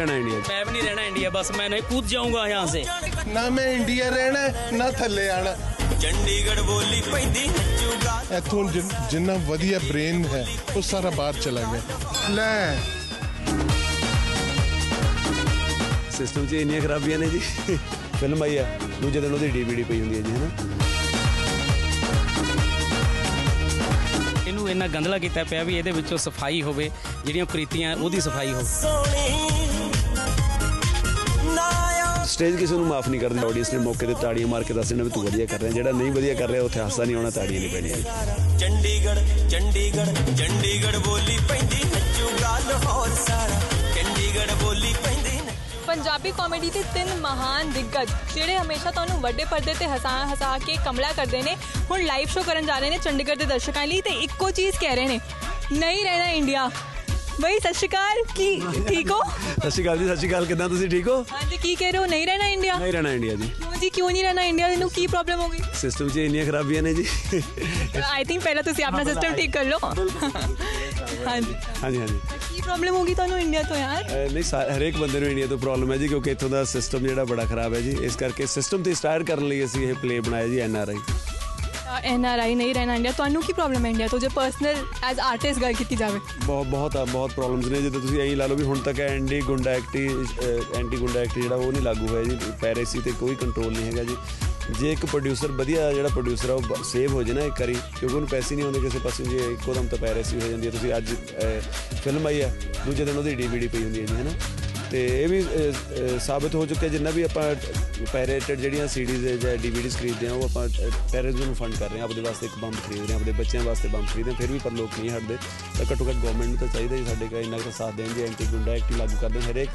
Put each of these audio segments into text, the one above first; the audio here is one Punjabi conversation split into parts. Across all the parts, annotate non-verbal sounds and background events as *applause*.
रहना इंडिया मैं भी नहीं रहना इंडिया बस मैं नहीं कूद जाऊंगा यहाँ से ਨਾ ਮੈਂ ਇੰਡੀਆ ਰਹਿਣਾ ਨਾ ਥੱਲੇ ਆਣਾ ਚੰਡੀਗੜ੍ਹ ਬੋਲੀ ਪੈਂਦੀ ਨੱਚੂਗਾ ਇੱਥੋਂ ਜਿ- ਜਿੰਨਾ ਵਧੀਆ ਬ੍ਰੇਨ ਹੈ ਉਹ ਸਾਰਾ ਬਾਹਰ ਚਲਾ ਗਿਆ ਲੈ ਸਿਸਟਮ 'ਚ ਇੰਨੀਆਂ ਖਰਾਬੀਆਂ ਨੇ ਜੀ ਫਿਲਮ ਆਈ ਆ ਦੂਜੇ ਦਿਨ ਉਹਦੀ ਡੀਵੀਡੀ ਪਈ ਹੁੰਦੀ ਹੈ ਜੀ ਹੈਨਾ ਇਹਨੂੰ ਇੰਨਾ ਗੰਦਲਾ ਕੀਤਾ ਪਿਆ ਵੀ ਇਹਦੇ ਵਿੱਚੋਂ ਸਫਾਈ ਹੋਵੇ ਜਿਹੜੀਆਂ ਕ੍ਰਿਤੀਆਂ ਉਹਦੀ ਸਫਾਈ ਹੋਵੇ ਸੋਹਣੀ ਨਾ ਆ ਸਟੇਜ ਕਿਸੇ ਨੂੰ ਮਾਫ ਨਹੀਂ ਕਰਦੀ ਆਡੀਅנס ਨੇ ਮੌਕੇ ਤੇ ਤਾੜੀਆਂ ਮਾਰ ਕੇ ਦੱਸ ਦੇਣਾ ਵੀ ਤੂੰ ਵਧੀਆ ਕਰ ਰਿਹਾ ਜਿਹੜਾ ਨਹੀਂ ਵਧੀਆ ਕਰ ਰਿਹਾ ਉੱਥੇ ਹਾਸਾ ਨਹੀਂ ਆਉਣਾ ਤਾੜੀਆਂ ਨਹੀਂ ਪੈਣੀਆਂ। ਚੰਡੀਗੜ੍ਹ ਚੰਡੀਗੜ੍ਹ ਚੰਡੀਗੜ੍ਹ ਬੋਲੀ ਪੈਂਦੀ ਨੱਚੂਗਾ ਲਾਹੌਰ ਸਾਰਾ। ਚੰਡੀਗੜ੍ਹ ਬੋਲੀ ਪੈਂਦੀ ਪੰਜਾਬੀ ਕਾਮੇਡੀ ਦੇ ਤਿੰਨ ਮਹਾਨ ਦਿੱਗਜ ਜਿਹੜੇ ਹਮੇਸ਼ਾ ਤੁਹਾਨੂੰ ਵੱਡੇ ਪਰਦੇ ਤੇ ਹਸਾ ਹਸਾ ਕੇ ਕਮਲਾ ਕਰਦੇ ਨੇ ਹੁਣ ਲਾਈਵ ਸ਼ੋਅ ਕਰਨ ਜਾ ਰਹੇ ਨੇ ਚੰਡੀਗੜ੍ਹ ਦੇ ਦਰਸ਼ਕਾਂ ਲਈ ਤੇ ਇੱਕੋ ਚੀਜ਼ ਕਹਿ ਰਹੇ ਨੇ ਨਹੀਂ ਰਹਿਣਾ ਇੰਡੀਆ। ਬਈ ਸਤਿ ਸ਼੍ਰੀ ਅਕਾਲ। ਕੀ ਠੀਕ ਹੋ? ਸਤਿ ਸ਼੍ਰੀ ਅਕਾਲ ਜੀ ਸਤਿ ਸ਼੍ਰੀ ਅਕਾਲ। ਕਿਦਾਂ ਤੁਸੀਂ ਠੀਕ ਹੋ? ਹਾਂਜੀ ਕੀ ਕਹਿ ਰਹੇ ਹੋ? ਨਹੀਂ ਰਹਿਣਾ ਇੰਡੀਆ ਨਹੀਂ ਰਹਿਣਾ ਇੰਡੀਆ ਜੀ। ਕਿਉਂ ਜੀ ਕਿਉਂ ਨਹੀਂ ਰਹਿਣਾ ਇੰਡੀਆ ਨੂੰ ਕੀ ਪ੍ਰੋਬਲਮ ਹੋ ਗਈ? ਸਿਸਟਮ 'ਚ ਇੰਨੀਆਂ ਖਰਾਬੀਆਂ ਨੇ ਜੀ। ਆਈ ਥਿੰਕ ਪਹਿਲਾਂ ਤੁਸੀਂ ਆਪਣਾ ਸਿਸਟਮ ਠੀਕ ਕਰ ਲਓ। ਹਾਂਜੀ। ਹਾਂਜੀ ਹਾਂਜੀ। ਕੀ ਪ੍ਰੋਬਲਮ ਹੋ ਗਈ ਤੁਹਾਨੂੰ ਇੰਡੀਆ ਤੋਂ ਯਾਰ? ਨਹੀਂ ਹਰੇਕ ਬੰਦੇ ਨੂੰ ਇੰਡੀਆ ਤੋਂ ਪ੍ਰੋਬਲਮ ਹੈ ਜੀ ਕਿਉਂਕਿ ਇੱਥੋਂ ਦਾ ਸਿਸਟਮ ਜਿਹੜਾ ਬੜਾ ਖਰਾਬ ਹੈ ਜੀ। ਇਸ ਕਰਕੇ ਸਿਸਟਮ ਤੇ ਇੰਸਪਾਇਰ ਕਰਨ ਲਈ ਅਸੀਂ ਇਹ ਪਲੇ ਬਣਾਇਆ ਜੀ N R N R I ਨਹੀਂ ਰਹਿਣਾ ਇੰਡੀਆ ਤੁਹਾਨੂੰ ਕੀ ਪ੍ਰੋਬਲਮ ਹੈ ਇੰਡੀਆ ਤੋਂ ਜੇ ਪਰਸਨਲ ਐਜ਼ ਆਰਟਿਸਟ ਗੱਲ ਕੀਤੀ ਜਾਵੇ ਬਹੁਤ ਬਹੁਤ ਆ ਬਹੁਤ ਪ੍ਰੋਬਲਮਸ ਨੇ ਜਿੱਦਾਂ ਤੁਸੀਂ ਐਂ ਲਾ ਲਓ ਵੀ ਹੁਣ ਤੱਕ anti goonda act anti goonda act ਜਿਹੜਾ ਉਹ ਨਹੀਂ ਲਾਗੂ ਹੋਇਆ ਜੀ ਪੈਰੇਸੀ ਤੇ ਕੋਈ ਕੰਟਰੋਲ ਨਹੀਂ ਹੈਗਾ ਜੀ ਜੇ ਇੱਕ ਪ੍ਰੋਡਿਊਸਰ ਵਧੀਆ ਜਿਹੜਾ ਪ੍ਰੋਡਿਊਸਰ ਆ ਉਹ ਸੇਵ ਹੋ ਜੇ ਨਾ ਇੱਕ ਵਾਰੀ ਕਿਉਂਕਿ ਉਹਨੂੰ ਪੈਸੇ ਨਹੀਂ ਆਉਂਦੇ ਕਿਸੇ ਪਾਸੇ ਜੇ ਇੱਕੋ ਦਮ ਤਾਂ ਪੈਰੇਸੀ ਹੋ ਜਾਂਦੀ ਹੈ ਤੁਸੀਂ ਅੱਜ ਫਿਲਮ ਆਈ ਆ ਦੂਜੇ ਦਿਨ ਉਹਦੀ ਡੀਵੀਡੀ ਪਈ ਹੁੰਦੀ ਹੈ ਜੀ ਹੈਨਾ ਤੇ ਇਹ ਵੀ ਅਹ, ਸਾਬਤ ਹੋ ਚੁੱਕਿਆ ਜਿੰਨਾ ਵੀ ਆਪਾਂ ਪੈਰੇਟਡ ਜਿਹੜੀਆਂ ਸੀਡੀਜ਼ ਜਾਂ ਡੀਵੀਡੀਜ਼ ਖਰੀਦਦੇ ਆ ਉਹ ਆਪਾਂ ਟੈਰਰਿਜ਼ਮ ਨੂੰ ਫੰਡ ਕਰ ਰਹੇ ਆ ਆਪਣੇ ਵਾਸਤੇ ਇੱਕ ਬੰਬ ਖਰੀਦ ਰਹੇ ਆ ਆਪਣੇ ਬੱਚਿਆਂ ਵਾਸਤੇ ਬੰਬ ਖਰੀਦ ਰਹੇ ਫਿਰ ਵੀ ਪਰ ਲੋਕ ਨਹੀਂ ਹਟਦੇ। ਤਾਂ ਘੱਟੋ ਘੱਟ ਗਵਰਨਮੈਂਟ ਨੂੰ ਤਾਂ ਚਾਹੀਦਾ ਜੀ ਸਾਡੇ ਕੋਲ ਇੰਨਾ ਕੁ ਸਾਥ ਦੇਣ ਜੀ ਐਂਟੀ ਗੁੰਡਾ ਐਕਟ ਲਾਗੂ ਕਰ ਦੇਣ। ਹਰੇਕ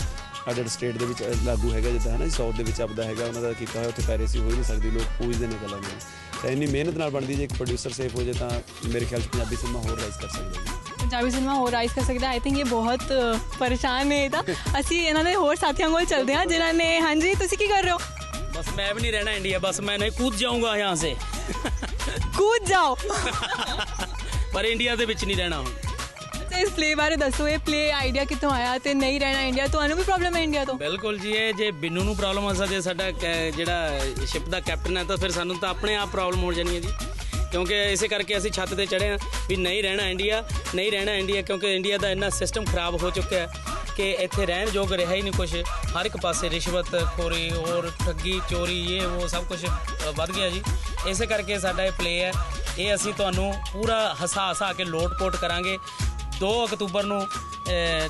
ਸਾਡੇ ਸਟੇਟ ਦੇ ਵਿੱਚ ਲਾਗੂ ਹੈਗਾ ਜਿੱਦਾਂ ਹੈ ਨਾ ਸਾਊਥ ਦੇ ਵਿੱਚ ਆਪਦਾ ਹੈਗਾ ਉਹਨਾਂ ਦਾ ਕੀਤਾ ਹੋਇਆ ਉੱਥੇ ਪੈਰੇਸੀ ਹੋ ਹੀ ਨਹੀਂ ਸਕਦੀ ਲੋਕ ਪੂਜਦੇ ਨੇ ਗੱਲਾਂ ਨੂੰ। ਤਾਂ ਇੰਨੀ ਮਿਹਨਤ ਨਾਲ ਬਣਦੀ ਜੇ ਇੱਕ ਪ੍ਰੋਡਿਊਸਰ ਸੇਫ ਹੋ ਜੇ ਤਾਂ ਮੇਰੇ ਖਿਆਲ 'ਚ ਪੰਜਾਬੀ ਸਿਨੇਮਾ ਹੋਰ ਰਾਈਜ਼ ਕਰ ਸਕਦਾ ਜੀ ਪੰਜਾਬੀ ਸਿਨੇਮਾ ਹੋਰ ਰਾਈਜ਼ ਕਰ ਸਕਦਾ। ਆਈ ਥਿੰਕ ਇਹ ਬਹੁਤ ਪਰੇਸ਼ਾਨ ਨੇ ਤਾਂ। *laughs* ਅਸੀਂ ਇਹਨਾਂ ਦੇ ਹੋਰ ਸਾਥੀਆਂ ਕੋਲ ਚਲਦੇ ਹਾਂ ਜਿਨ੍ਹਾਂ ਨੇ ਹਾਂਜੀ ਤੁਸੀਂ ਕੀ ਕਰ ਰਹੇ ਹੋ? ਬਸ ਮੈਂ ਵੀ ਨਹੀਂ ਰਹਿਣਾ ਇੰਡੀਆ ਬਸ ਮੈਂ ਨਹੀਂ ਕੂਦ ਜਾਊਂਗਾ ਯਹਾਂ ਸੇ। *laughs* ਕੂਦ ਜਾਓ। *laughs* ਪਰ ਇੰਡੀਆ ਦੇ ਵਿੱਚ ਨਹੀਂ ਰਹਿਣਾ ਹੁਣ। ਤੇ ਇਸ ਪਲੇ ਬਾਰੇ ਦੱਸੋ ਇਹ ਪਲੇ ਆਈਡੀਆ ਕਿੱਥੋਂ ਆਇਆ ਤੇ ਨਹੀਂ ਰਹਿਣਾ ਇੰਡੀਆ? ਤੁਹਾਨੂੰ ਵੀ ਪ੍ਰੋਬਲਮ ਹੈ ਇੰਡੀਆ ਤੋਂ? ਬਿਲਕੁਲ ਜੀ ਇਹ ਜੇ ਬਿੰਨੂ ਨੂੰ ਪ੍ਰੋਬਲਮ ਆ ਸਕਦੀ ਸਾਡਾ ਜਿਹੜਾ ਸ਼ਿਪ ਦਾ ਕੈਪਟਨ ਹੈ ਤਾਂ ਫਿਰ ਸਾਨੂੰ ਤਾਂ ਆਪਣੇ ਆਪ ਪ੍ਰੋਬਲਮ ਹੋ ਜਾਣੀ ਹੈ ਜੀ। ਕਿਉਂਕਿ ਇਸੇ ਕਰਕੇ ਅਸੀਂ ਛੱਤ ਤੇ ਚੜੇ ਆ ਵੀ ਨਹੀਂ ਰਹਿਣਾ ਇੰਡੀਆ, ਨਹੀਂ ਰਹਿਣਾ ਇੰਡੀਆ, ਕਿਉਂਕਿ ਇੰਡੀਆ ਦਾ ਇੰਨਾ ਸਿਸਟਮ ਖਰਾਬ ਹੋ ਚੁੱਕਿਆ ਹੈ ਕਿ ਇੱਥੇ ਰਹਿਣ ਯੋਗ ਰਿਹਾ ਹੀ ਨਹੀਂ ਕੁਝ ਹਰ ਇੱਕ ਪਾਸੇ ਰਿਸ਼ਵਤ, ਖੋਰੀ ਔਰ ਠੱਗੀ, ਚੋਰੀ, ਇਹ, ਉਹ ਸਭ ਕੁਝ ਵੱਧ ਗਿਆ ਜੀ। ਇਸੇ ਕਰਕੇ ਸਾਡਾ ਇਹ ਪਲੇ ਹੈ। ਇਹ ਅਸੀਂ ਤੁਹਾਨੂੰ ਪੂਰਾ ਹਸਾ ਹਸਾ ਕੇ ਲੋਟ-ਪੋਟ ਕਰਾਂਗੇ। 2 ਅਕਤੂਬਰ ਨੂੰ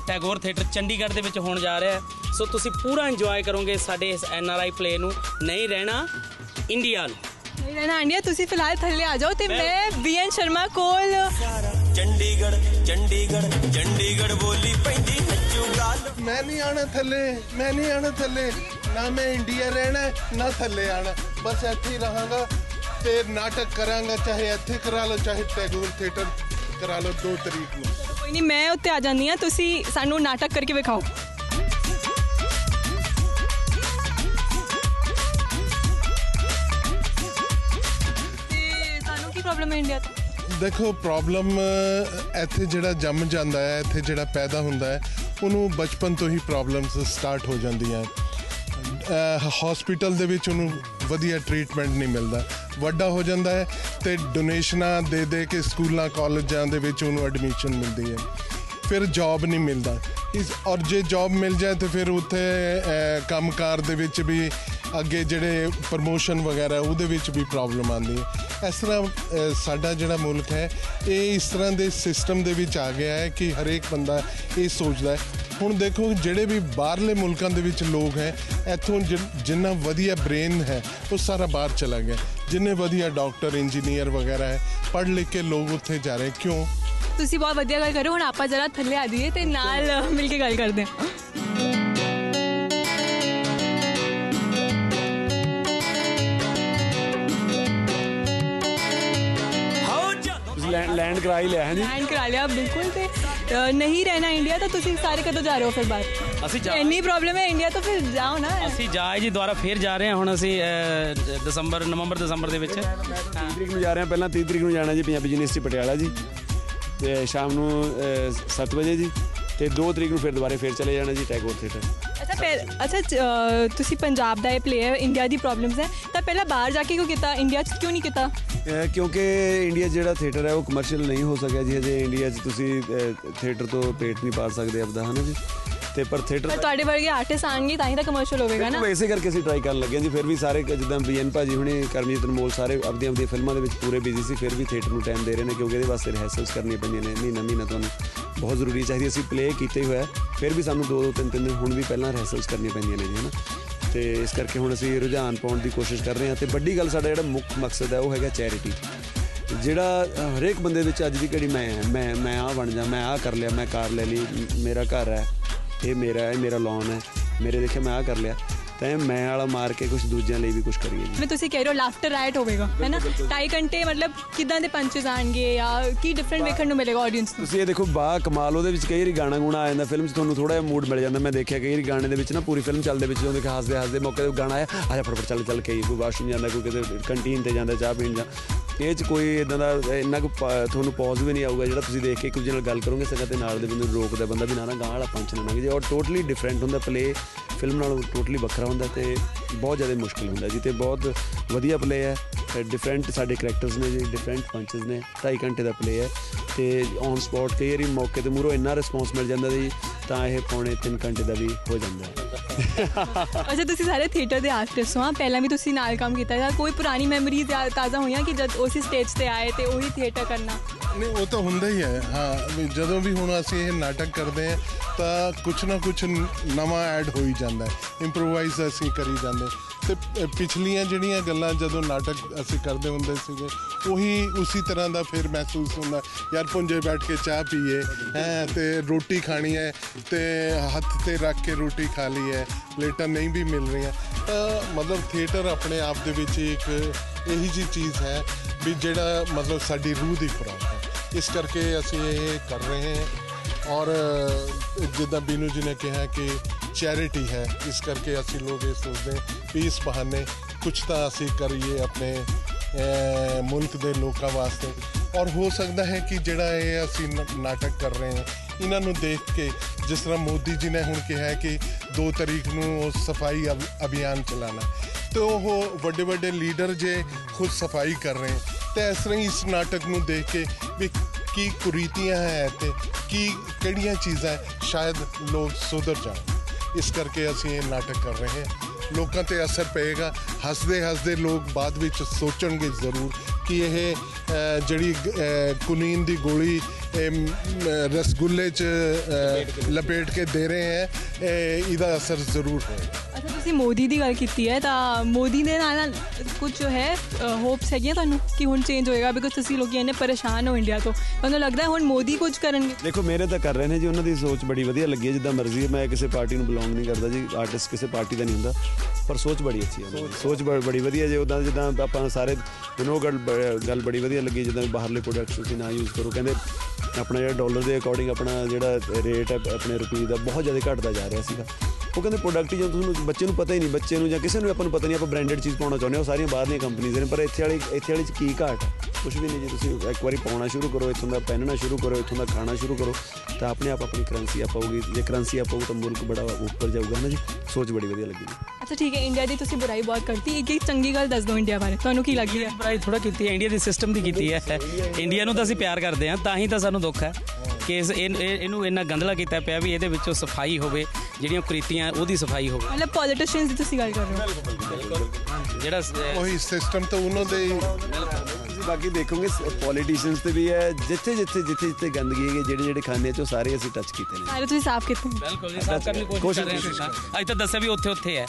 ਟੈਗੋਰ ਥੀਏਟਰ ਚੰਡੀਗੜ੍ਹ ਦੇ ਵਿੱਚ ਹੋਣ ਜਾ ਰਿਹਾ ਹੈ। ਸੋ ਤੁਸੀਂ ਪੂਰਾ ਇੰਜੋਏ ਕਰੋਗੇ ਸਾਡੇ ਇਸ ਐਨ ਆਰ ਆਈ ਪਲੇ ਨੂੰ। ਨਹੀਂ ਰਹਿਣਾ ਇੰਡੀਆ ਨੂੰ। ਰਹਿਣਾ ਤੁਸੀਂ ਫਿਲਹਾਲ ਥੱਲੇ ਆ ਜਾਓ ਤੇ ਮੈਂ ਬੀਐਨ ਸ਼ਰਮਾ ਕੋਲ ਚੰਡੀਗੜ੍ਹ ਚੰਡੀਗੜ੍ਹ ਚੰਡੀਗੜ੍ਹ ਬੋਲੀ ਪੈਂਦੀ ਨੱਚੂਗਾ ਲਾਹੌਰ ਮੈਂ ਨਹੀਂ ਆਣਾ ਥੱਲੇ ਮੈਂ ਨਹੀਂ ਆਣਾ ਥੱਲੇ। ਨਾ ਮੈਂ ਇੰਡੀਆ ਰਹਿਣਾ ਨਾ ਥੱਲੇ ਆਣਾ। ਬਸ ਇੱਥੇ ਹੀ ਰਹਾਂਗਾ ਤੇ ਨਾਟਕ ਕਰਾਂਗਾ ਚਾਹੇ ਇੱਥੇ ਕਰਾ ਲਓ ਚਾਹੇ ਟੈਗੋਰ ਥੀਏਟਰ ਕਰਾ ਲਓ 2 ਤਰੀਕ ਨੂੰ। ਕੋਈ ਨਹੀਂ ਮੈਂ ਉੱਤੇ ਆ ਜਾਂਦੀ ਹਾਂ। ਤੁਸੀਂ ਸਾਨੂੰ ਨਾਟਕ ਕਰਕੇ ਵਿਖਾਓ। ਪ੍ਰੋਬਲਮ ਹੈ ਇੰਡੀਆ ਤੋਂ? ਦੇਖੋ ਪ੍ਰੋਬਲਮ ਇੱਥੇ ਜਿਹੜਾ ਜੰਮ ਜਾਂਦਾ ਹੈ ਇੱਥੇ ਜਿਹੜਾ ਪੈਦਾ ਹੁੰਦਾ ਹੈ ਉਹਨੂੰ ਬਚਪਨ ਤੋਂ ਹੀ ਪ੍ਰੋਬਲਮਸ ਸਟਾਰਟ ਹੋ ਜਾਂਦੀਆਂ ਹਸਪੀਟਲ ਦੇ ਵਿੱਚ ਉਹਨੂੰ ਵਧੀਆ ਟ੍ਰੀਟਮੈਂਟ ਨਹੀਂ ਮਿਲਦਾ। ਵੱਡਾ ਹੋ ਜਾਂਦਾ ਹੈ ਤੇ ਡੋਨੇਸ਼ਨਾਂ ਦੇ ਦੇ ਕੇ ਸਕੂਲਾਂ ਕਾਲਜਾਂ ਦੇ ਵਿੱਚ ਉਹਨੂੰ ਐਡਮਿਸ਼ਨ ਮਿਲਦੀ ਹੈ। ਫਿਰ ਜੌਬ ਨਹੀਂ ਮਿਲਦਾ। ਇਸ ਔਰ ਜੇ ਜੌਬ ਮਿਲ ਜਾਏ ਤੇ ਫਿਰ ਉੱਥੇ ਅਹ, ਕੰਮਕਾਰ ਦੇ ਵਿੱਚ ਵੀ ਅੱਗੇ ਜਿਹੜੇ ਪ੍ਰਮੋਸ਼ਨ ਵਗੈਰਾ, ਉਹਦੇ ਵਿੱਚ ਵੀ ਪ੍ਰੋਬਲਮ ਆਉਂਦੀ ਹੈ। ਇਸ ਤਰ੍ਹਾਂ ਸਾਡਾ ਜਿਹੜਾ ਮੁਲਕ ਹੈ, ਇਹ ਇਸ ਤਰ੍ਹਾਂ ਦੇ ਸਿਸਟਮ ਦੇ ਵਿੱਚ ਆ ਗਿਆ ਹੈ ਕਿ ਹਰੇਕ ਬੰਦਾ ਇਹ ਸੋਚਦਾ ਹੈ। ਹੁਣ ਦੇਖੋ, ਜਿਹੜੇ ਵੀ ਬਾਹਰਲੇ ਮੁਲਕਾਂ ਦੇ ਵਿੱਚ ਲੋਕ ਹੈ, ਇੱਥੋਂ ਜਿੰਨਾ ਵਧੀਆ ਬ੍ਰੇਨ ਹੈ, ਉਹ ਸਾਰਾ ਬਾਹਰ ਚਲਾ ਗਿਆ। ਜਿੰਨੇ ਵਧੀਆ ਡਾਕਟਰ ਇੰਜੀਨੀਅਰ ਵਗੈਰਾ ਹੈ ਪੜ੍ਹ ਲਿਖ ਕੇ ਲੋਕ ਉੱਥੇ ਜਾ ਰਹੇ, ਕਿਉਂ? ਤੁਸੀਂ ਬਹੁਤ ਵਧੀਆ ਗੱਲ ਕਰ, ਹੁਣ ਆਪਾਂ ਜਰਾ ਥੱਲੇ ਆ ਜਾਈਏ ਤੇ ਨਾਲ ਮਿਲ ਕੇ ਗੱਲ ਕਰਦੇ ਹਾਂ। ਲੈਂਡ ਲੈਂਡ ਕਰਾ ਹੀ ਲਿਆ ਹੈ ਜੀ ਲੈਂਡ ਕਰਾ ਲਿਆ ਬਿਲਕੁਲ ਤੇ ਅ, ਨਹੀਂ ਰਹਿਣਾ ਇੰਡੀਆ ਤਾਂ ਤੁਸੀਂ ਸਾਰੇ ਕਦੋਂ ਜਾ ਰਹੇ ਹੋ ਫਿਰ ਬਾਹਰ ਅਸੀਂ ਜਾ ਇੰਨੀ ਪ੍ਰੋਬਲਮ ਹੈ ਇੰਡੀਆ ਤਾਂ ਫਿਰ ਜਾਓ ਨਾ। ਅਸੀਂ ਜਾਏ ਜੀ ਦੁਬਾਰਾ ਫੇਰ ਜਾ ਰਹੇ ਹਾਂ ਹੁਣ ਅਸੀਂ ਅਹ, ਦਸੰਬਰ ਨਵੰਬਰ ਦਸੰਬਰ ਦੇ ਵਿੱਚ। 30 ਤਰੀਕ ਨੂੰ ਜਾ ਰਹੇ ਹਾਂ ਪਹਿਲਾਂ 30 ਤਰੀਕ ਨੂੰ ਜਾਣਾ ਜੀ ਪੰਜਾਬੀ ਯੂਨੀਵਰਸਿਟੀ ਪਟਿਆਲਾ ਜੀ। ਤੇ ਸ਼ਾਮ ਨੂੰ 7 ਵਜੇ ਜੀ ਤੇ 2 ਤਰੀਕ ਨੂੰ ਫਿਰ ਦੁਬਾਰੇ ਫੇਰ ਚਲੇ ਜਾਣਾ ਜੀ ਟੈਗੋਰ ਥੀਏਟਰ ਅੱਛਾ ਚ- ਅ, ਤੁਸੀਂ ਪੰਜਾਬ ਦਾ ਇਹ ਪਲੇਅਰ ਇੰਡੀਆ ਦੀ ਪ੍ਰੋਬਲਮਸ ਹੈ। ਤਾਂ ਪਹਿਲਾਂ ਬਾਹਰ ਜਾ ਕੇ ਕਿਉਂ ਕੀਤਾ? ਇੰਡੀਆ 'ਚ ਕਿਉਂ ਨਹੀਂ ਕੀਤਾ? ਕਿਉਂਕਿ ਇੰਡੀਆ ਜਿਹੜਾ ਥੀਏਟਰ ਹੈ ਉਹ ਕਮਰਸ਼ੀਅਲ ਨਹੀਂ ਹੋ ਸਕਿਆ ਜੀ ਹਜੇ ਇੰਡੀਆ 'ਚ ਤੁਸੀਂ ਥੀਏਟਰ ਤੋਂ ਪੇਟ ਨਹੀਂ ਪਾਲ ਸਕਦੇ ਆਪਦਾ ਹਨਾ ਜੀ? ਤੇ ਪਰ ਥੀਏਟਰ ਤੁਹਾਡੇ ਵਰਗੇ ਆਰਟਿਸਟ ਆਣਗੇ ਤਾਂ ਹੀ ਤਾਂ ਕਮਰਸ਼ੀਅਲ ਹੋਵੇਗਾ ਨਾ। ਇਸੇ ਕਰਕੇ ਅਸੀਂ ਟਰਾਈ ਕਰਨ ਲੱਗੇ ਜੀ ਫਿਰ ਵੀ ਸਾਰੇ ਜਿੱਦਾਂ ਬੀਐਨ ਭਾਜੀ ਹੁਣੇ ਕਰਮਜੀਤ ਅਨਮੋਲ ਸਾਰੇ ਆਪਦੀਆਂ ਆਪਦੀਆਂ ਫਿਲਮਾਂ ਦੇ ਵਿੱਚ ਪੂਰੇ ਬਿਜ਼ੀ ਸੀ ਫਿਰ ਵੀ ਥੀਏਟਰ ਨੂੰ ਟਾਈਮ ਦੇ ਰਹੇ ਨੇ ਕਿਉਂਕਿ ਇਹਦੇ ਵਾਸਤੇ ਰਿਹਰਸਲਸ ਕਰਨੀਆਂ ਪੈਂਦੀਆਂ ਨੇ ਮਹੀਨਾ ਮਹੀਨਾ ਤੁਹਾਨੂੰ ਬਹੁਤ ਜ਼ਰੂਰੀ ਚਾਹੀਦੀ ਅਸੀਂ ਪਲੇ ਕੀਤੇ ਹੀ ਹੋਇਆ ਫਿਰ ਵੀ ਸਾਨੂੰ ਦੋ ਦੋ ਤਿੰਨ ਤਿੰਨ ਹੁਣ ਵੀ ਪਹਿਲਾਂ ਰਿਹਰਸਲਸ ਕਰਨੀਆਂ ਪੈਂਦੀਆਂ ਨੇ ਜੀ ਹਨਾ? ਤੇ ਇਸ ਕਰਕੇ ਹੁਣ ਅਸੀਂ ਰੁਝਾਨ ਪਾਉਣ ਦੀ ਕੋਸ਼ਿਸ਼ ਕਰ ਰਹੇ ਹਾਂ ਤੇ ਵੱਡੀ ਗੱਲ ਸਾਡਾ ਜਿਹੜਾ ਮੁੱਖ ਮਕਸਦ ਹੈ ਉਹ ਹੈਗਾ ਚੈਰਿਟੀ। ਜਿਹੜਾ ਹਰੇਕ ਬੰਦੇ ਵਿੱਚ ਅੱਜ ਦੀ ਘੜੀ ਮੈਂ ਹਾਂ ਮੈਂ ਮੈਂ ਆ ਬਣ ਜਾ, ਮੈਂ ਆ ਕਰ ਲਿਆ, ਮੈਂ ਕਾਰ ਲੈ ਲਈ, ਮੇਰਾ ਘਰ ਹੈ, ਇਹ ਮੇਰਾ ਹੈ, ਇਹ ਮੇਰਾ ਲੋਨ ਹੈ, ਮੇਰੇ ਦੇਖੇ ਮੈਂ ਆ ਕਰ ਲਿਆ। ਤਾਂ ਮੈਂ ਵਾਲਾ ਮਾਰ ਕੇ ਕੁਝ ਦੂਜਿਆਂ ਲਈ ਵੀ ਕੁਝ ਕਰੀਏ ਜੀ ਜਿਵੇਂ ਤੁਸੀਂ ਕਹਿ ਰਹੇ ਹੋ ਲਾਫਟਰ ਰਾਈਟ ਹੋਵੇਗਾ ਹੈ ਨਾ ਢਾਈ ਘੰਟੇ ਮਤਲਬ ਕਿਦਾਂ ਦੇ ਪੰਚਸ ਆਣਗੇ ਜਾਂ ਕੀ ਡਿਫਰੈਂਟ ਵੇਖਣ ਨੂੰ ਮਿਲੇਗਾ ਆਡੀਅנס ਨੂੰ ਤੁਸੀਂ ਇਹ ਦੇਖੋ ਬਾ ਕਮਾਲ ਉਹਦੇ ਵਿੱਚ ਕਈ ਵਾਰੀ ਗਾਣਾ ਗੁਣਾ ਆ ਜਾਂਦਾ ਫਿਲਮ 'ਚ ਤੁਹਾਨੂੰ ਥੋੜਾ ਜਿਹਾ ਮੂਡ ਮਿਲ ਜਾਂਦਾ ਮੈਂ ਦੇਖਿਆ ਕਈ ਵਾਰੀ ਗਾਣੇ ਦੇ ਵਿੱਚ ਨਾ ਪੂਰੀ ਫਿਲਮ ਚੱਲਦੇ ਵਿੱਚ ਜਦੋਂ ਕਿ ਹੱਸਦੇ ਹੱਸਦੇ ਮੌਕੇ ਤੇ ਗਾਣਾ ਆਇਆ ਆ ਜਾ ਫਟਾਫਟ ਚੱਲ ਚੱਲ ਕੇ ਕੋਈ ਵਾਸ਼ਰੂਮ ਜਾਂਦਾ ਕੋਈ ਕਿਤੇ ਕੰਟੀਨ ਤੇ ਜਾਂਦਾ ਚਾਹ ਪੀਣ ਜਾਂ ਇਹ 'ਚ ਕੋਈ ਇਦਾਂ ਦਾ, ਇੰਨਾ ਕੁ ਪਾ- ਤੁਹਾਨੂੰ ਪੌਜ਼ ਵੀ ਨਹੀਂ ਆਊਗਾ ਜਿਹੜਾ ਤੁਸੀਂ ਦੇਖ ਕੇ ਇੱਕ ਦੂਜੇ ਨਾਲ ਗੱਲ ਕਰੋਗੇ, ਸਗਾ ਤੇ ਨਾਲ ਦੇ ਬੰਦੇ ਨੂੰ ਰੋਕਦਾ ਬੰਦਾ ਵੀ ਨਾ ਨਾ ਗਾਂ ਵਾਲਾ ਪੰਚ ਨਾ ਲੰਘ ਜੇ ਔਰ ਟੋਟਲੀ ਡਿਫਰੈਂਟ ਹੁੰਦਾ ਪਲੇ ਫਿਲਮ ਨਾਲੋਂ ਟੋਟਲੀ ਵੱਖਰਾ ਹੁੰਦਾ ਤੇ ਬਹੁਤ ਜ਼ਿਆਦਾ ਮੁਸ਼ਕਿਲ ਹੁੰਦਾ ਜੀ ਤੇ ਬਹੁਤ ਵਧੀਆ ਪਲੇ ਹੈ। ਡਿਫਰੈਂਟ ਸਾਡੇ ਕਰੈਕਟਰਸ ਨੇ ਜੀ ਡਿਫਰੈਂਟ ਪੰਚਸ ਨੇ 2.5 ਘੰਟੇ ਦਾ ਪਲੇ ਹੈ। ਤੇ ਔਨ ਸਪੌਟ ਕਈ ਵਾਰੀ ਮੌਕੇ ਤੇ ਮੂਰੋ ਇੰਨਾ ਰਿਸਪੌਂਸ ਮਿਲ ਜਾਂਦਾ ਜੀ, ਤਾਂ ਇਹ ਪੌਣੇ 3 ਘੰਟੇ ਦਾ ਵੀ ਹੋ ਜਾਂਦਾ ਹੈ। ਅੱਛਾ, ਤੁਸੀਂ ਸਾਰੇ ਥੀਏਟਰ ਦੇ ਆਰਟਿਸਟ ਹੋ, ਹਾਂ? ਪਹਿਲਾਂ ਵੀ ਤੁਸੀਂ ਨਾਲ ਕੰਮ ਕੀਤਾ ਹੈ ਕੋਈ ਪੁਰਾਣੀ ਮੈਮਰੀਜ਼ ਤਾਜ਼ਾ ਹੋਈਆਂ ਕਿ ਜਦ ਉਸੇ ਸਟੇਜ ਤੇ ਆਏ ਤੇ ਉਹੀ ਥੀਏਟਰ ਕਰਨਾ? ਨਹੀਂ, ਉਹ ਤਾਂ ਹੁੰਦਾ ਹੀ ਹੈ। ਹਾਂ, ਵੀ ਜਦੋਂ ਵੀ ਹੁਣ ਅਸੀਂ ਇਹ ਨਾਟਕ ਕਰਦੇ ਹਾਂ, ਤਾਂ ਕੁਛ ਨਾ ਕੁਛ ਨਵਾਂ ਐਡ ਹੋ ਹੀ ਜਾਂਦਾ ਹੈ। ਇੰਪਰੋਵਾਈਜ਼ ਅਸੀਂ ਕਰੀ ਜਾਂਦੇ ਤੇ ਪਿਛਲੀਆਂ ਜਿਹੜੀਆਂ ਗੱਲਾਂ ਜਦੋਂ ਨਾਟਕ ਅਸੀਂ ਕਰਦੇ ਹੁੰਦੇ ਸੀਗੇ, ਉਹੀ ਉਸੇ ਤਰ੍ਹਾਂ ਦਾ ਫਿਰ ਮਹਿਸੂਸ ਹੁੰਦਾ। ਯਾਰ ਪੁੰਜੇ ਬੈਠ ਕੇ ਚਾਹ ਪੀਏ, ਹੈ, ਤੇ ਰੋਟੀ ਖਾਣੀ ਹੈ, ਤੇ ਹੱਥ ਤੇ ਰੱਖ ਕੇ ਰੋਟੀ ਖਾ ਲਈ ਹੈ, ਪਲੇਟਾਂ ਨਹੀਂ ਵੀ ਮਿਲ ਰਹੀਆਂ। ਤਾਂ ਮਤਲਬ ਥੀਏਟਰ ਆਪਣੇ ਆਪ ਦੇ ਵਿੱਚ ਇੱਕ ਇਹੀ ਜੀ ਚੀਜ਼ ਹੈ ਵੀ ਜਿਹੜਾ ਮਤਲਬ ਸਾਡੀ ਰੂਹ ਦੀ ਖੁਰਾਕ ਹੈ। ਇਸ ਕਰਕੇ ਅਸੀਂ ਇਹ ਕਰ ਰਹੇ ਹਾਂ। ਔਰ ਜਿੱਦਾਂ ਬੀਨੂ ਜੀ ਨੇ ਕਿਹਾ ਕਿ ਚੈਰਿਟੀ ਹੈ, ਇਸ ਕਰਕੇ ਅਸੀਂ ਲੋਕ ਇਹ ਸੋਚਦੇ ਹਾਂ ਇਸ ਬਹਾਨੇ ਕੁਝ ਤਾਂ ਅਸੀਂ ਕਰੀਏ ਆਪਣੇ ਮੁਲਕ ਦੇ ਲੋਕਾਂ ਵਾਸਤੇ। ਔਰ ਹੋ ਸਕਦਾ ਹੈ ਕਿ ਜਿਹੜਾ ਇਹ ਅਸੀਂ ਨਾਟਕ ਕਰ ਰਹੇ ਹਾਂ, ਇਹਨਾਂ ਨੂੰ ਦੇਖ ਕੇ, ਜਿਸ ਤਰ੍ਹਾਂ ਮੋਦੀ ਜੀ ਨੇ ਹੁਣ ਕਿਹਾ ਕਿ 2 ਤਰੀਕ ਨੂੰ ਉਹ ਸਫ਼ਾਈ ਅਭ- ਅਭਿਆਨ ਚਲਾਣਾ ਤੇ ਉਹ ਵੱਡੇ ਵੱਡੇ ਲੀਡਰ ਜੇ ਖੁਦ ਸਫ਼ਾਈ ਕਰ ਰਹੇ ਹੈ, ਤੇ ਇਸ ਤਰ੍ਹਾਂ ਹੀ ਇਸ ਨਾਟਕ ਨੂੰ ਦੇਖ ਕੇ ਵੀ ਕੀ ਕੁਰੀਤੀਆਂ ਹੈ ਤੇ ਕੀ, ਕਿਹੜੀਆਂ ਚੀਜ਼ਾਂ ਸ਼ਾਇਦ ਲੋਕ ਸੁਧਰ ਜਾਣ। ਇਸ ਕਰਕੇ ਅਸੀਂ ਇਹ ਨਾਟਕ ਕਰ ਰਹੇ ਹਾਂ। ਲੋਕਾਂ ਤੇ ਅਸਰ ਪਏਗਾ। ਹੱਸਦੇ ਹੱਸਦੇ ਲੋਕ ਬਾਅਦ ਵਿੱਚ ਸੋਚਣਗੇ ਜ਼ਰੂਰ ਕਿ ਇਹ ਜਿਹੜੀ ਕੁਨੀਨ ਦੀ ਗੋਲੀ ਰਸਗੁੱਲੇ 'ਚ ਲਪੇਟ ਕੇ ਦੇ ਰਹੇ ਹੈ, ਇਹ- ਇਹਦਾ ਅਸਰ ਜ਼ਰੂਰ ਹੋਏਗਾ। ਅੱਛਾ ਤੁਸੀਂ ਮੋਦੀ ਦੀ ਗੱਲ ਕੀਤੀ ਹੈ, ਤਾਂ ਮੋਦੀ ਦੇ ਨਾਲ ਨਾਲ ਕੁਝ ਹੈ ਹੋਪਸ ਹੈਗੀਆਂ ਤੁਹਾਨੂੰ ਕਿ ਹੁਣ ਚੇਂਜ ਹੋਏਗਾ? ਬਿਕੋਜ਼ ਤੁਸੀਂ ਲੋਕੀ ਇੰਨੇ ਪਰੇਸ਼ਾਨ ਹੋ ਇੰਡੀਆ ਤੋਂ। ਤੁਹਾਨੂੰ ਲੱਗਦਾ ਹੁਣ ਮੋਦੀ ਕੁਝ ਕਰਨਗੇ? ਦੇਖੋ, ਮੇਰੇ ਤਾਂ ਕਰ ਰਹੇ ਨੇ ਜੀ, ਉਹਨਾਂ ਦੀ ਸੋਚ ਬੜੀ ਵਧੀਆ ਲੱਗੀ ਹੈ, ਜਿੱਦਾਂ ਮਰਜ਼ੀ ਹੈ, ਮੈਂ ਕਿਸੇ ਪਾਰਟੀ ਨੂੰ ਬਿਲੋਂਗ ਨਹੀਂ ਕਰਦਾ ਜੀ ਆਰਟਿਸਟ ਕਿਸੇ ਪਾਰਟੀ ਦਾ ਨਹੀਂ ਹੁੰਦਾ, ਪਰ ਸੋਚ ਬੜੀ ਅੱਛੀ ਹੈ ਸੋਚ ਬੜੀ ਵਧੀਆ ਜੇ ਉਦਾਂ ਜਿੱਦਾਂ ਆਪਾਂ ਸਾਰੇ ਮੈਨੂੰ ਗੱਲ ਬ- ਗੱਲ ਬੜੀ ਵਧੀਆ ਲੱਗੀ, ਜਿੱਦਾਂ ਬਾਹਰਲੇ ਪ੍ਰੋਡਕਟਸ ਤੁਸੀਂ ਨਾ ਯੂਜ਼ ਕਰੋ, ਕਹਿੰਦੇ ਆਪਣਾ ਜਿਹੜਾ ਡਾਲਰ ਦੇ ਅਕੋਰਡਿੰਗ ਆਪਣਾ ਜਿਹੜਾ ਰੇਟ ਹੈ, ਆਪਣੇ ਰੁਪਏ ਦਾ, ਬਹੁਤ ਜ਼ਿਆਦਾ ਘਟਦਾ ਜਾ ਰਿਹਾ ਸੀਗਾ। ਉਹ ਕਹਿੰਦੇ ਪ੍ਰੋਡਕਟ ਜਦੋਂ ਤੁਹਾਨੂੰ ਬੱਚੇ ਨੂੰ ਪਤਾ ਹੀ ਨਹੀਂ ਬੱਚੇ ਨੂੰ ਜਾਂ ਕਿਸੇ ਨੂੰ ਵੀ ਆਪਾਂ ਨੂੰ ਪਤਾ ਨਹੀਂ ਆਪਾਂ ਬ੍ਰਾਂਡਡ ਚੀਜ਼ ਪਾਉਣਾ ਚਾਹੁੰਦੇ ਹਾਂ ਉਹ ਸਾਰੀਆਂ ਬਾਹਰਲੀਆਂ ਕੰਪਨੀਆਂ ਨੇ ਪਰ ਇੱਥੇ ਵਾਲੀ ਇੱਥੇ ਵਾਲੀ ਚ ਕੀ ਘਾਟ ਕੁਝ ਵੀ ਨਹੀਂ ਜੀ ਤੁਸੀਂ ਇੱਕ ਵਾਰੀ ਪਾਉਣਾ ਸ਼ੁਰੂ ਕਰੋ ਇੱਥੋਂ ਦਾ ਪਹਿਨਣਾ ਸ਼ੁਰੂ ਕਰੋ ਇੱਥੋਂ ਦਾ ਖਾਣਾ ਸ਼ੁਰੂ ਕਰੋ ਤਾਂ ਆਪਣੇ ਆਪ ਆਪਣੀ ਕਰੰਸੀ ਆਪਾਊਗੀ ਜੇ ਕਰੰਸੀ ਆਪਾਊ ਤਾਂ ਮੁਲਕ ਬੜਾ ਉੱਪਰ ਜਾਊਗਾ ਨਾ ਜੀ? ਸੋਚ ਬੜੀ ਵਧੀਆ ਲੱਗੀ ਅੱਛਾ ਠੀਕ ਹੈ ਇੰਡੀਆ ਦੀ ਤੁਸੀਂ ਬੁਰਾਈ ਬਹੁਤ ਕਰਤੀ ਇੱਕ ਇੱਕ ਚੰਗੀ ਗੱਲ ਦੱਸ ਦਿਓ ਇੰਡੀਆ ਬਾਰੇ ਤੁਹਾਨੂੰ ਕੀ ਲੱਗਦੀ ਹੈ? ਬੁਰਾਈ ਥੋੜਾ ਕੀਤੀ ਹੈ ਇੰਡੀਆ ਦੀ ਸਿਸਟਮ ਦੀ ਕੀਤੀ ਹੈ। ਇੰਡੀਆ ਨੂੰ ਤਾਂ ਅਸੀਂ ਪਿਆਰ ਕਰਦੇ ਹਾਂ ਤਾਂ ਹੀ ਤਾਂ ਸਾਨੂੰ ਦੁੱਖ ਹੈ ਕਿ ਇਹਨੂੰ ਇੰਨਾ ਗੰਦਲਾ ਕੀਤਾ ਪਿਆ ਵੀ ਇਹਦੇ ਵਿੱਚੋਂ ਸਫ਼ਾਈ ਹੋਵੇ ਜਿਹੜੀਆਂ ਕੁਰੀਤੀਆਂ ਉਹਦੀ ਸਫ਼ਾਈ ਹੋਵੇ। ਮਤਲਬ ਪੋਲੀਟੀਸ਼ੀਅਨਸ ਦੀ ਤੁਸੀਂ ਗੱਲ ਕਰ ਰਹੇ ਹੋ। ਜਿਹੜਾ ਸ- ਉਹੀ ਸਿਸਟਮ ਤਾਂ ਉਹਨਾਂ ਦੇ ਹੀ। ਤੁਸੀਂ ਬਾਕੀ ਦੇਖੋਗੇ ਪੋਲੀਟੀਸ਼ੀਅਨਸ ਤੇ ਵੀ ਹੈ ਜਿੱਥੇ ਜਿੱਥੇ ਜਿੱਥੇ ਜਿੱਥੇ ਗੰਦਗੀ ਹੈਗੀ ਜਿਹੜੇ ਜਿਹੜੇ ਖਾਨੇ ਚ ਉਹ ਸਾਰੇ ਅਸੀਂ ਟੱਚ ਕੀਤੇ ਨੇ। ਸਾਰੇ ਤੁਸੀਂ ਸਾਫ਼ ਕੀਤੇ ਬਿਲਕੁਲ ਜੀ ਸਾਫ਼ ਕਰਨ ਦੀ ਕੋਸ਼ਿਸ਼ ਕਰ ਰਹੇ ਹਾਂ ਅੱਜ ਤਾਂ ਦੱਸਿਆ ਵੀ ਉੱਥੇ ਉੱਥੇ ਹੈ।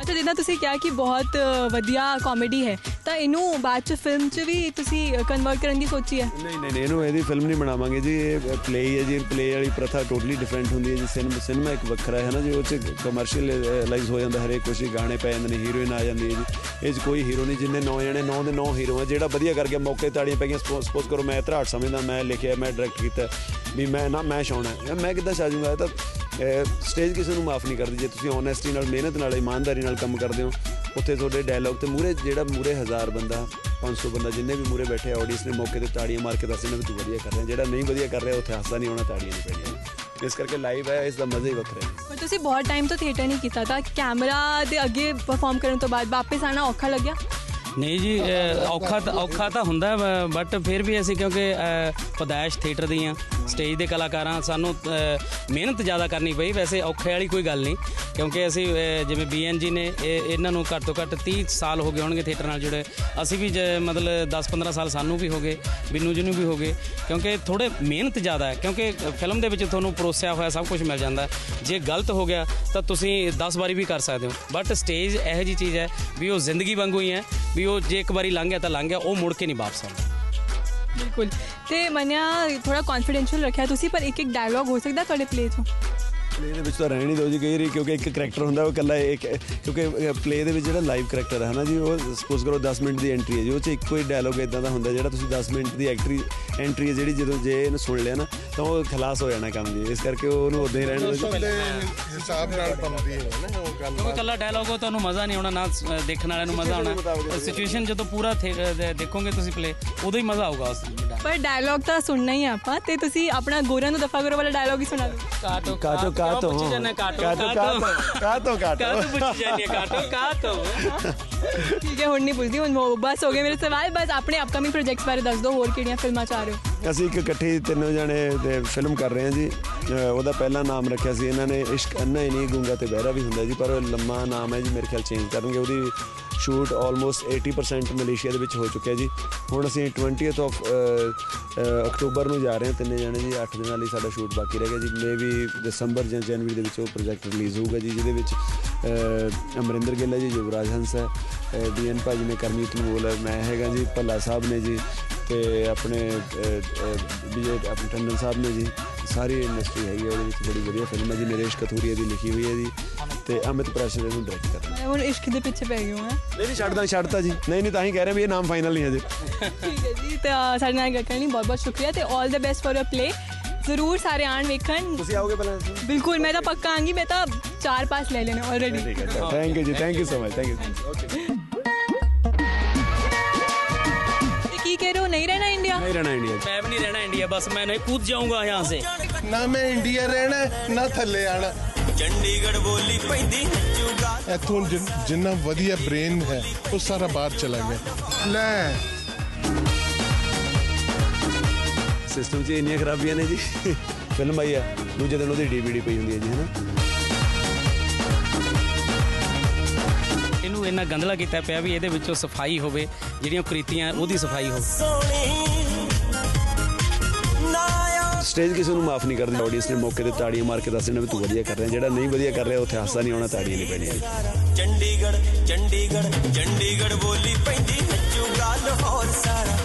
ਅੱਛਾ ਜਿੱਦਾਂ ਤੁਸੀਂ ਕਿਹਾ ਕਿ ਬਹੁਤ ਵਧੀਆ ਕਾਮੇਡੀ ਹੈ। ਤਾਂ ਇਹਨੂੰ ਬਾਅਦ ਚ ਫਿਲਮ ਚ ਵੀ ਤੁਸੀਂ ਕਨਵਰਟ ਕਰਨ ਦੀ ਸੋਚੀ ਹੈ? ਨਹੀਂ ਨਹੀਂ ਨਹੀਂ, ਇਹਨੂੰ ਇਹਦੀ ਫਿਲਮ ਨਹੀਂ ਬਣਾਵਾਂਗੇ ਜੀ। ਇਹ ਪਲੇ ਹੈ ਜੀ। ਪਲੇ ਵਾਲੀ ਪ੍ਰਥਾ ਟੋਟਲੀ ਡਿਫਰੈਂਟ ਹੁੰਦੀ ਹੈ ਜੀ। ਸਿਨੇਮਾ ਸਿਨੇਮਾ ਇੱਕ ਵੱਖਰਾ ਹੈ ਨਾ ਜੀ। ਉਹ ਚ ਕਮਰਸ਼ੀਅਲਾਈਜ਼ ਹੋ ਜਾਂਦਾ ਹਰੇਕ ਕੁਛ ਗਾਣੇ ਪੈ ਜਾਂਦੇ ਨੇ ਹੀਰੋਇਨ ਆ ਜਾਂਦੀ ਹੈ ਜੀ। ਇਹ ਚ ਕੋਈ ਹੀਰੋ ਨਹੀਂ, ਜਿੰਨੇ ਨੌ ਜਣੇ, ਨੌ ਦੇ ਨੌ ਹੀਰੋ ਆ। ਜਿਹੜਾ ਵਧੀਆ ਕਰਕੇ ਮੌਕੇ ਤੇ ਤਾੜੀਆਂ ਪੈ ਗਈਆਂ ਸਪੋਜ਼ ਕਰੋ, ਮੈਂ ਧਰਾਟ ਸਮਝਦਾ, ਮੈਂ ਲਿਖਿਆ, ਮੈਂ ਡਾਇਰੈਕਟ ਕੀਤਾ। ਵੀ ਮੈਂ ਨਾ, ਮੈਂ ਸ਼ਾਉਣਾ ਮੈਂ ਕਿੱਦਾਂ ਛਾ ਤਾਂ ਸਟੇਜ ਕਿਸੇ ਨੂੰ ਮਾਫ ਨਹੀਂ ਕਰਦੀ ਜੇ ਤੁਸੀਂ ਓਨੈਸਟੀ ਨਾਲ ਮਿਹਨਤ ਨਾਲ ਇਮਾਨਦਾਰੀ ਨਾਲ ਕੰਮ ਕਰਦੇ ਹੋ ਉੱਥੇ ਤੁਹਾਡੇ ਡਾਇਲੌਗ ਤੇ ਮੂਰੇ ਜਿਹੜਾ ਮੂਰੇ ਹਜ਼ਾਰ ਬੰਦਾ 500 ਬੰਦਾ ਜਿੰਨੇ ਵੀ ਮੂਰੇ ਬੈਠੇ ਆਡੀਅנס ਨੇ ਮੌਕੇ ਤੇ ਤਾੜੀਆਂ ਮਾਰ ਕੇ ਦੱਸਣਾ ਵੀ ਤੂੰ ਵਧੀਆ ਕਰ ਰਿਹਾ ਜਿਹੜਾ ਨਹੀਂ ਵਧੀਆ ਕਰ ਰਿਹਾ ਉੱਥੇ ਹਾਸਾ ਨਹੀਂ ਆਉਣਾ ਤਾੜੀਆਂ ਨਹੀਂ ਪੈਣੀਆਂ। ਇਸ ਕਰਕੇ ਲਾਈਵ ਹੈ ਇਸ ਦਾ ਮਜ਼ਾ ਹੀ ਵੱਖਰਾ ਹੈ। ਪਰ ਤੁਸੀਂ ਬਹੁਤ ਟਾਈਮ ਤੋਂ ਥੀਏਟਰ ਨਹੀਂ ਕੀਤਾ ਤਾਂ ਕੈਮਰਾ ਦੇ ਅੱਗੇ ਪਰਫਾਰਮ ਕਰਨ ਤੋਂ ਬਾਅਦ ਵਾਪਸ ਆਣਾ ਔਖਾ ਲੱਗਿਆ? ਨਹੀਂ ਜੀ ਔਖਾ ਤਾਂ ਔਖਾ ਤਾਂ ਹੁੰਦਾ ਬਟ ਫਿਰ ਵੀ ਅਸੀਂ ਕਿਉਂਕਿ ਪਦਾਇਸ਼ ਥੀਏਟਰ ਦੀਆਂ ਸਟੇਜ ਦੇ ਕਲਾਕਾਰਾਂ ਸਾਨੂੰ ਮਿਹਨਤ ਜ਼ਿਆਦਾ ਕਰਨੀ ਪਈ। ਵੈਸੇ ਔਖੇ ਵਾਲੀ ਕੋਈ ਗੱਲ ਨਹੀਂ ਕਿਉਂਕਿ ਅਸੀਂ ਅਹ, ਜਿਵੇਂ ਬੀਐਨਜੀ ਨੇ ਇਹ- ਇਹਨਾਂ ਨੂੰ ਘੱਟ ਤੋਂ ਘੱਟ 30 ਸਾਲ ਹੋ ਗਏ ਹੋਣਗੇ ਥੀਏਟਰ ਨਾਲ ਜੁੜੇ। ਅਸੀਂ ਵੀ ਜੇ ਮਤਲਬ 10-15 ਸਾਲ ਸਾਨੂੰ ਵੀ ਹੋ ਗਏ ਬਿੰਨੂ ਜੀ ਨੂੰ ਵੀ ਹੋ ਗਏ ਕਿਉਂਕਿ ਥੋੜੇ ਮਿਹਨਤ ਜ਼ਿਆਦਾ ਹੈ। ਕਿਉਂਕਿ ਫਿਲਮ ਦੇ ਵਿੱਚ ਤੁਹਾਨੂੰ ਪਰੋਸਿਆ ਹੋਇਆ ਸਭ ਕੁਝ ਮਿਲ ਜਾਂਦਾ ਜੇ ਗਲਤ ਹੋ ਗਿਆ ਤਾਂ ਤੁਸੀਂ 10 ਵਾਰੀ ਵੀ ਕਰ ਸਕਦੇ ਹੋ। ਬਟ ਸਟੇਜ ਇਹੋ ਜੀ ਚੀਜ਼ ਹੈ ਵੀ ਉਹ ਜ਼ਿੰਦਗੀ ਵਾਂਗੂ ਹੀ ਹੈ ਵੀ ਉਹ ਜੇ ਇੱਕ ਵਾਰੀ ਲੰਘ ਗਿਆ ਤਾਂ ਲੰਘ ਗਿਆ ਉਹ ਮੁੜ ਕੇ ਨਹੀਂ ਵਾਪਸ ਆਉਂਦਾ। ਬਿਲਕੁਲ ਤੇ ਮੰਨਿਆ ਥੋੜਾ ਕੌਨਫੀਡੈਂਸ਼ੀਅਲ ਰੱਖਿਆ ਤੁਸੀਂ ਪਰ ਇੱਕ ਇੱਕ ਡਾਇਲੌਗ ਹੋ ਸਕਦਾ ਤੁਹਾਡੇ ਪਲੇ 'ਚੋਂ ਪਲੇ ਦੇ ਵਿੱਚ ਤਾਂ ਰਹਿਣ ਹੀ ਦਿਓ ਜੀ ਕਈ ਵਾਰੀ ਕਿਉਂਕਿ ਇੱਕ ਕਰੈਕਟਰ ਹੁੰਦਾ ਉਹ ਇਕੱਲਾ ਇੱਕ ਕਿਉਂਕਿ ਪਲੇ ਦੇ ਵਿੱਚ ਜਿਹੜਾ ਲਾਈਵ ਕਰੈਕਟਰ ਹੈ ਹਨਾ ਜੀ ਉਹ ਸਪੋਜ਼ ਕਰੋ 10 ਮਿੰਟ ਦੀ ਐਂਟਰੀ ਹੈ ਜੀ ਉਹ ਚ ਇੱਕੋ ਹੀ ਡਾਇਲੋਗ ਇਦਾਂ ਦਾ ਹੁੰਦਾ ਜਿਹੜਾ ਤੁਸੀਂ 10 ਮਿੰਟ ਦੀ ਐਕਟਰੀ ਐਂਟਰੀ ਹੈ ਜਿਹੜੀ ਜਦੋਂ ਜੇ ਇਹਨੂੰ ਸੁਣ ਲਿਆ ਨਾ ਤਾਂ ਉਹ ਖਲਾਸ ਹੋ ਜਾਣਾ ਕੰਮ ਜੀ ਇਸ ਕਰਕੇ ਉਹਨੂੰ ਉਦਾਂ ਹੀ ਰਹਿਣ ਦਿਓ ਹਿਸਾਬ ਨਾਲ ਬਣਦੀ ਹੈ ਨਾ ਉਹ ਗੱਲ ਕਿਉਂਕਿ ਕੱਲਾ ਡਾਇਲੌਗ ਉਹ ਤੁਹਾਨੂੰ ਮਜ਼ਾ ਨਹੀਂ ਆਉਣਾ ਨਾ ਦੇਖਣ ਵਾਲਿਆਂ ਨੂੰ ਮਜ਼ਾ ਆਉਣਾ। ਸਿਚੁਏਸ਼ਨ ਜਦੋਂ ਪੂਰਾ ਦੇਖੋਗੇ ਤੁਸੀਂ ਪਲੇ ਉਦੋਂ ਹੀ ਮਜ਼ਾ ਆਊਗਾ ਉਸ ਪਰ ਡਾਇਲੌਗ ਤਾਂ ਸੁਣਨਾ ਹੀ ਆ ਆਪਾਂ ਤੇ ਤੁਸੀਂ ਆਪਣਾ ਗੋਰਿਆਂ ਨੂੰ ਦਫਾ ਕਰੋ ਵਾਲਾ ਡਾਇਲੌਗ ਹੀ ਸੁਣਾ ਦਿਓ। ਕਾਟੋ ਕਾਟੋ ਕਾਟੋ ਪੁੱਛੀ ਜਾਂਦੇ ਕਾਟੋ ਕਾਟੋ ਕਾਟੋ ਕਾਟੋ ਕਾਟੋ ਕਾਟੋ ਪੁੱਛੀ ਹੈ ਕਾਟੋ ਕਾਟੋ ਠੀਕ ਹੈ ਹੁਣ ਨਹੀਂ ਪੁੱਛਦੀ ਹੁਣ ਬਸ ਹੋ ਗਏ ਮੇਰੇ ਸਵਾਲ ਬਸ ਆਪਣੇ ਅਪਕਮਿੰਗ ਪ੍ਰੋਜੈਕਟਸ ਬਾਰੇ ਦੱਸ ਦਿਓ ਹੋਰ ਕਿਹੜੀਆਂ ਫਿਲਮਾਂ ਚਾਹ ਰਹੇ ਹੋ? ਅਸੀਂ ਇੱਕ ਇਕੱਠੇ ਤਿੰਨੋਂ ਜਣੇ ਤੇ ਫਿਲਮ ਕਰ ਰਹੇ ਹਾਂ ਜੀ। ਉਹਦਾ ਪਹਿਲਾ ਨਾਮ ਰੱਖਿਆ ਸੀ। ਇਹਨਾਂ ਨੇ ਇਸ਼ਕ ਅੰਨਾ ਹੀ ਨਹੀਂ, ਗੁੰਗਾ ਤੇ ਬਹਿਰਾ ਵੀ ਹੁੰਦਾ ਜੀ, ਪਰ ਉਹ ਲੰਮਾ ਨਾਮ ਹੈ ਜੀ, ਮੇਰੇ ਖਿਆਲ ਚੇਂਜ ਕਰਨਗੇ। ਉਹਦੀ ਸ਼ੂਟ ਆਲਮੋਸਟ 80% ਮਲੇਸ਼ੀਆ ਦੇ ਵਿੱਚ ਹੋ ਚੁੱਕਿਆ ਜੀ। ਹੁਣ ਅਸੀਂ 20th ਆਫ ਅਕਤੂਬਰ ਨੂੰ ਜਾ ਰਹੇ ਹਾਂ ਤਿੰਨੇ ਜਣੇ ਜੀ। 8 ਦਿਨਾਂ ਲਈ ਸਾਡਾ ਸ਼ੂਟ ਬਾਕੀ ਰਹਿ ਗਿਆ ਜੀ। ਮੇ ਵੀ ਦਸੰਬਰ ਜਾਂ ਜਨਵਰੀ ਦੇ ਵਿੱਚ ਉਹ ਪ੍ਰੋਜੈਕਟ ਰਿਲੀਜ਼ ਹੋਊਗਾ ਜੀ, ਜਿਹਦੇ ਵਿੱਚ ਅਮਰਿੰਦਰ ਗਿੱਲ ਜੀ, ਯੁਵਰਾਜ ਹੰਸ ਹੈ। ਬੀਐਨ ਭਾਜੀ ਨੇ ਕਰਮੀਤ ਨੂਲ ਹੈ, ਮੈਂ ਹੈਗਾ ਜੀ, ਭੱਲਾ ਸਾਹਿਬ ਨੇ ਜੀ। ਤੇ ਆਪਣੇ ਵਿਜੇ ਆਪਣੇ ਟੰਡਨ ਸਾਹਿਬ ਨੇ ਜੀ ਸਾਰੀ ਇੰਡਸਟਰੀ ਹੈਗੀ ਹੈ, ਉਹਦੇ ਵਿੱਚ ਬੜੀ ਵਧੀਆ ਫਿਲਮ ਹੈ ਜੀ ਨਰੇਸ਼ ਕਥੂਰੀਆ ਦੀ ਲਿਖੀ ਹੋਈ ਹੈ ਜੀ ਤੇ ਅਮਿਤ ਪ੍ਰੈਸ਼ਰ ਇਹਨੂੰ ਡਾਇਰੈਕਟ ਕਰ ਰਿਹਾ ਮੈਂ ਹੁਣ ਇਸ਼ਕ ਦੇ ਪਿੱਛੇ ਪੈ ਗਈ ਹਾਂ। ਨਹੀਂ ਨਹੀਂ ਛੱਡਦਾ ਛੱਡਤਾ ਜੀ। ਨਹੀਂ ਨਹੀਂ ਤਾਂ ਹੀ ਕਹਿ ਰਹੇ ਵੀ ਇਹ ਨਾਮ ਫਾਈਨਲ ਨਹੀਂ ਹੈ ਜੀ। ਠੀਕ ਹੈ ਜੀ ਤਾਂ ਸਾਡੇ ਨਾਲ ਗੱਲ ਕਰਨ ਲਈ ਬਹੁਤ ਬਹੁਤ ਸ਼ੁਕਰੀਆ ਤੇ 올 the best for your play ਜ਼ਰੂਰ ਸਾਰੇ ਆਣ ਵੇਖਣ। ਤੁਸੀਂ ਆਓਗੇ ਪਹਿਲਾਂ ਬਿਲਕੁਲ ਮੈਂ ਤਾਂ ਪੱਕਾ ਆਂਗੀ ਮੈਂ ਤਾਂ ਚਾਰ ਪਾਸ ਲੈ ਲੈਣੇ ਆਲਰੇਡੀ ਠੀਕ ਹੈ ਥੈਂਕ ਯੂ ਜੀ thank you so much thank you ਕੀ ਰਹਿਣਾ ਇੰਡੀਆ ਨਹੀਂ ਰਹਿਣਾ ਇੰਡੀਆ मैं भी नहीं रहना इंडिया बस मैं नहीं कूद जाऊंगा यहाँ से ਨਾ ਮੈਂ ਇੰਡੀਆ ਰਹਿਣਾ ਨਾ ਥੱਲੇ ਆਣਾ ਚੰਡੀਗੜ੍ਹ ਬੋਲੀ ਪੈਂਦੀ ਨੱਚੂਗਾ ਇੱਥੋਂ ਜਿਨ- ਜਿੰਨਾ ਵਧੀਆ ਬ੍ਰੇਨ ਹੈ ਉਹ ਸਾਰਾ ਬਾਹਰ ਚਲਾ ਗਿਆ ਲੈ ਸਿਸਟਮ 'ਚ ਇੰਨੀਆਂ ਖਰਾਬੀਆਂ ਨੇ ਜੀ ਫਿਲਮ ਆਈ ਹੈ ਦੂਜੇ ਦਿਨ ਉਹਦੀ ਡੀਵੀਡੀ ਪਈ ਹੁੰਦੀ ਹੈ ਜੀ ਹਨਾ ਇਹਨੂੰ ਇੰਨਾ ਗੰਦਲਾ ਕੀਤਾ ਪਿਆ ਵੀ ਇਹਦੇ ਵਿੱਚੋਂ ਸਫਾਈ ਹੋਵੇ ਜਿਹੜੀਆਂ ਕੁਰੀਤੀਆਂ ਉਹਦੀ ਸਫਾਈ ਹੋਵੇ ਸੋਹਣੀ ਨਾ ਆ ਸਟੇਜ ਕਿਸੇ ਨੂੰ ਮਾਫ ਨਹੀਂ ਕਰਦੀ ਆਡੀਅנס ਨੇ ਮੌਕੇ ਤੇ ਤਾੜੀਆਂ ਮਾਰ ਕੇ ਦੱਸ ਦੇਣਾ ਵੀ ਤੂੰ ਵਧੀਆ ਕਰ ਰਿਹਾ। ਜਿਹੜਾ ਨਹੀਂ ਵਧੀਆ ਕਰ ਰਿਹਾ, ਉੱਥੇ ਹਾਸਾ ਨਹੀਂ ਆਉਣਾ, ਤਾੜੀਆਂ ਨਹੀਂ ਪੈਣੀਆਂ। ਚੰਡੀਗੜ੍ਹ ਚੰਡੀਗੜ੍ਹ ਚੰਡੀਗੜ੍ਹ ਬੋਲੀ ਪੈਂਦੀ ਨੱਚੂਗਾ ਲਾਹੌਰ ਸਾਰਾ।